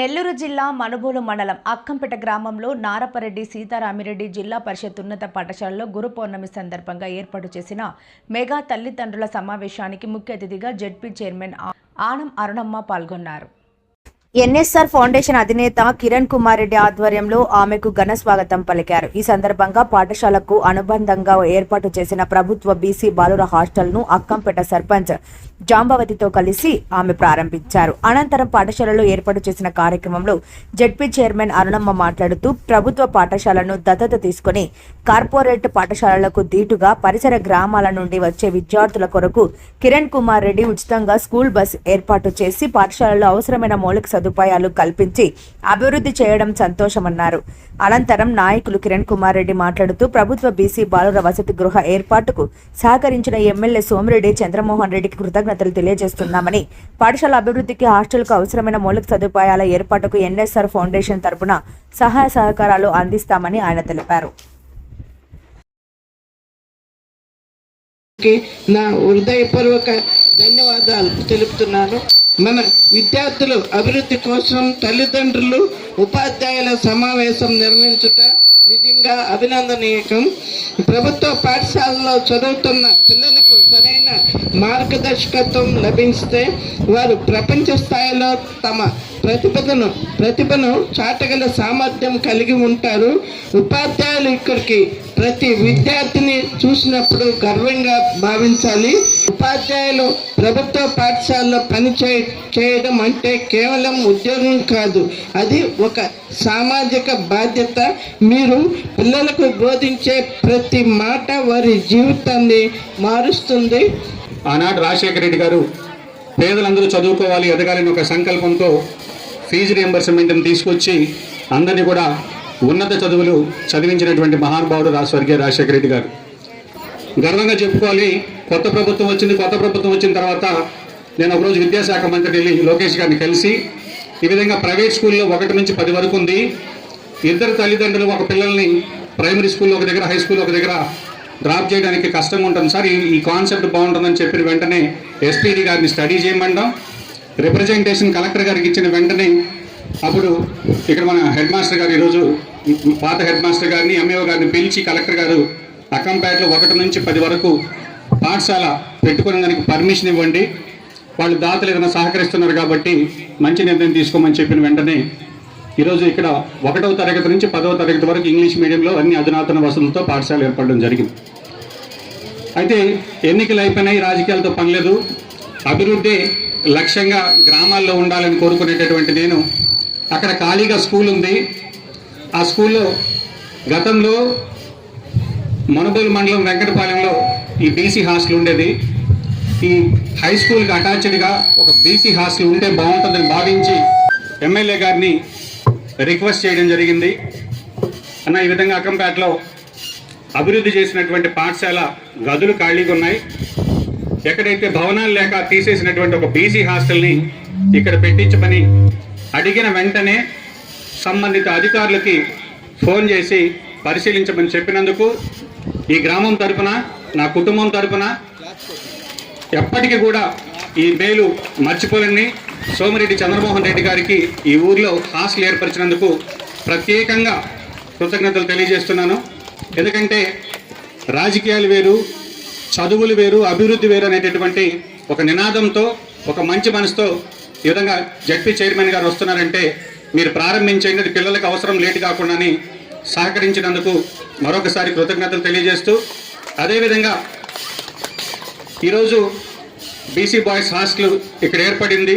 నెల్లూరు జిల్లా మనుబోలు మండలం అక్కంపేట గ్రామంలో నారపరెడ్డి సీతారామిరెడ్డి జిల్లా పరిషత్ ఉన్నత పాఠశాలలో గురు పౌర్ణమి సందర్భంగా ఏర్పాటు చేసిన మెగా తల్లిదండ్రుల సమావేశానికి ముఖ్య అతిథిగా జెడ్పీ చైర్మన్ ఆనం అరుణమ్మ పాల్గొన్నారు. ఎన్ఎస్ఆర్ ఫౌండేషన్ అధినేత కిరణ్ కుమార్ రెడ్డి ఆధ్వర్యంలో ఆమెకు ఘన స్వాగతం పలికారు. ఈ సందర్భంగా పాఠశాలకు అనుబంధంగా ఏర్పాటు చేసిన ప్రభుత్వ బీసీ బాలుర హాస్టల్ను అక్కంపేట సర్పంచ్ జాంబవతితో కలిసి ఆమె ప్రారంభించారు. అనంతరం పాఠశాలలో ఏర్పాటు చేసిన కార్యక్రమంలో జడ్పీ చైర్మన్ అరుణమ్మ మాట్లాడుతూ ప్రభుత్వ పాఠశాలను దత్తత తీసుకుని కార్పొరేట్ పాఠశాలలకు దీటుగా పరిసర గ్రామాల నుండి వచ్చే విద్యార్థుల కొరకు కిరణ్ కుమార్ రెడ్డి ఉచితంగా స్కూల్ బస్ ఏర్పాటు చేసి పాఠశాలలో అవసరమైన మౌలిక సదుపాయాలు కల్పించి అభివృద్ధి చేయడం సంతోషమన్నారు. అనంతరం నాయకులు కిరణ్ కుమార్ రెడ్డి మాట్లాడుతూ ప్రభుత్వ బీసీ బాలుర వసతి గృహ ఏర్పాటుకు సహకరించిన ఎమ్మెల్యే సోమిరెడ్డి చంద్రమోహన్ రెడ్డికి కృతజ్ఞతలు తెలియజేస్తున్నామని పాఠశాల అభివృద్ధికి హాస్టల్కు అవసరమైన మౌలిక సదుపాయాల ఏర్పాటుకు ఎన్ఎస్ఆర్ ఫౌండేషన్ తరపున సహాయ సహకారాలు అందిస్తామని ఆయన తెలిపారు. కి నా హృదయపూర్వక ధన్యవాదాలు తెలుపుతున్నాను. మన విద్యార్థులు అభివృద్ధి కోసం తల్లిదండ్రులు ఉపాధ్యాయుల సమావేశం నిర్వహించుట నిజంగా అభినందనీయకం ప్రభుత్వ పాఠశాలలో చదువుతున్న పిల్లలకు సరైన మార్గదర్శకత్వం లభిస్తే వారు ప్రపంచ స్థాయిలో తమ ప్రతిభను ప్రతిభను చాటగల సామర్థ్యం కలిగి ఉంటారు. ఉపాధ్యాయులు ఇక్కడికి ప్రతి విద్యార్థిని చూసినప్పుడు గర్వంగా భావించాలి. ఉపాధ్యాయులు ప్రభుత్వ పాఠశాలలో పని చే- చేయడం అంటే కేవలం ఉద్యోగం కాదు. అది ఒక సామాజిక బాధ్యత. మీరు పిల్లలకు బోధించే ప్రతి మాట వారి జీవితాన్ని మారుస్తుంది. ఆనాడు రాజశేఖర రెడ్డి గారు పేదలందరూ చదువుకోవాలి ఎదగాలని ఒక సంకల్పంతో ఫీజు రియంబర్స్మెంట్ని తీసుకొచ్చి అందరినీ కూడా ఉన్నత చదువులు చదివించినటువంటి మహానుభావుడు రాజస్వర్గీయ రాజశేఖర రెడ్డి గారు. గర్వంగా చెప్పుకోవాలి కొత్త ప్రభుత్వం వచ్చింది కొత్త ప్రభుత్వం వచ్చిన తర్వాత నేను ఒకరోజు విద్యాశాఖ మంత్రి లోకేష్ గారిని కలిసి ఈ విధంగా ప్రైవేట్ స్కూల్లో ఒకటి నుంచి పది వరకు ఉంది. ఇద్దరు తల్లిదండ్రులు ఒక పిల్లల్ని ప్రైమరీ స్కూల్లో ఒక దగ్గర హై స్కూల్ ఒక దగ్గర డ్రాప్ చేయడానికి కష్టంగా ఉంటుంది సార్ ఈ కాన్సెప్ట్ బాగుంటుందని చెప్పిన వెంటనే ఎస్పీడీ గారిని స్టడీ చేయమంటాం. రిప్రజెంటేషన్ కలెక్టర్ గారికి ఇచ్చిన వెంటనే అప్పుడు ఇక్కడ మన హెడ్ మాస్టర్ గారు ఈరోజు పాత హెడ్ మాస్టర్ గారిని ఎంఏఓ గారిని పిలిచి కలెక్టర్ గారు అక్కంపేటలో ఒకటి నుంచి పది వరకు పాఠశాల పెట్టుకునే దానికి పర్మిషన్ ఇవ్వండి. వాళ్ళు దాతలు ఏదైనా సహకరిస్తున్నారు కాబట్టి మంచి నిర్ణయం తీసుకోమని చెప్పిన వెంటనే ఈరోజు ఇక్కడ ఒకటవ తరగతి నుంచి పదవ తరగతి వరకు ఇంగ్లీష్ మీడియంలో అన్ని అధునాతన వసతులతో పాఠశాల ఏర్పడడం జరిగింది. అయితే ఎన్నికలు అయిపోయినాయి రాజకీయాలతో పనిలేదు అభివృద్ధి లక్ష్యంగా గ్రామాల్లో ఉండాలని కోరుకునేటటువంటి నేను అక్కడ ఖాళీగా స్కూల్ ఉంది. ఆ స్కూల్లో గతంలో మునబోలు మండలం వెంకటపాలెంలో ఈ బీసీ హాస్టల్ ఉండేది. ఈ హై స్కూల్కి అటాచ్డ్గా ఒక బీసీ హాస్టల్ ఉంటే బాగుంటుందని భావించి ఎమ్మెల్యే గారిని రిక్వెస్ట్ చేయడం జరిగింది. అన్న ఈ విధంగా అక్కంపేటలో అభివృద్ధి చేసినటువంటి పాఠశాల గదులు ఖాళీగా ఉన్నాయి. ఎక్కడైతే భవనాలు లేక తీసేసినటువంటి ఒక బీసీ హాస్టల్ని ఇక్కడ పెట్టించమని అడిగిన వెంటనే సంబంధిత అధికారులకి ఫోన్ చేసి పరిశీలించమని చెప్పినందుకు ఈ గ్రామం తరపున నా కుటుంబం తరపున ఎప్పటికీ కూడా ఈ మేలు మర్చిపోలేని సోమిరెడ్డి చంద్రమోహన్ రెడ్డి గారికి ఈ ఊర్లో హాస్టల్ ఏర్పరిచినందుకు ప్రత్యేకంగా కృతజ్ఞతలు తెలియజేస్తున్నాను. ఎందుకంటే రాజకీయాలు వేరు చదువులు వేరు అభివృద్ధి వేరు అనేటటువంటి ఒక నినాదంతో ఒక మంచి మనసుతో ఈ విధంగా జడ్పీ చైర్మన్ గారు వస్తున్నారంటే మీరు ప్రారంభించేది అది పిల్లలకు అవసరం లేట్ కాకుండాని సహకరించినందుకు మరొకసారి కృతజ్ఞతలు తెలియజేస్తూ అదేవిధంగా ఈరోజు బీసీ బాయ్స్ హాస్టల్ ఇక్కడ ఏర్పడింది.